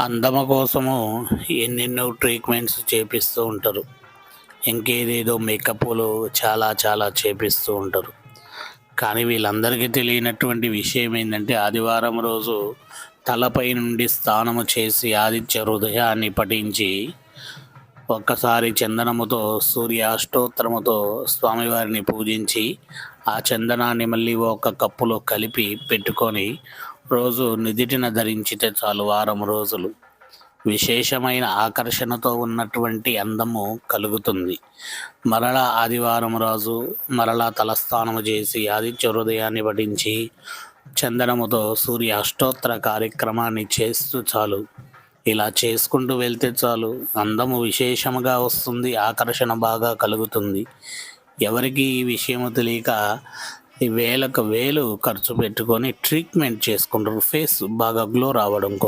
అందము కోసము ఎన్నెన్నో ట్రీట్మెంట్స్ చేపిస్తూ ఉంటారు. ఇంకేదేదో మేకప్లు చాలా చాలా చేపిస్తూ ఉంటారు. కానీ వీళ్ళందరికీ తెలియనటువంటి విషయం ఏంటంటే ఆదివారం రోజు తలపై నుండి స్నానము చేసి ఆదిత్య హృదయాన్ని పఠించి ఒక్కసారి చందనముతో సూర్య అష్టోత్తరముతో స్వామివారిని పూజించి ఆ చందనాన్ని మళ్ళీ ఒక కప్పులో కలిపి పెట్టుకొని రోజు నిదిటిన ధరించితే చాలు వారం రోజులు. విశేషమైన ఆకర్షణతో ఉన్నటువంటి అందము కలుగుతుంది. మరలా ఆదివారం రోజు మరలా తలస్నానము చేసి ఆదిత్య హృదయాన్ని పఠించి చందనముతో సూర్య అష్టోత్తర కార్యక్రమాన్ని చేస్తూ చాలు. ఇలా చేసుకుంటూ వెళ్తే చాలు అందము విశేషముగా వస్తుంది ఆకర్షణ బాగా కలుగుతుంది. ఎవరికి ఈ విషయము తెలియక ఈ వేలకు వేలు ఖర్చు పెట్టుకొని ట్రీట్మెంట్ చేసుకుంటారు. ఫేస్ బాగా గ్లో రావడం కోసం.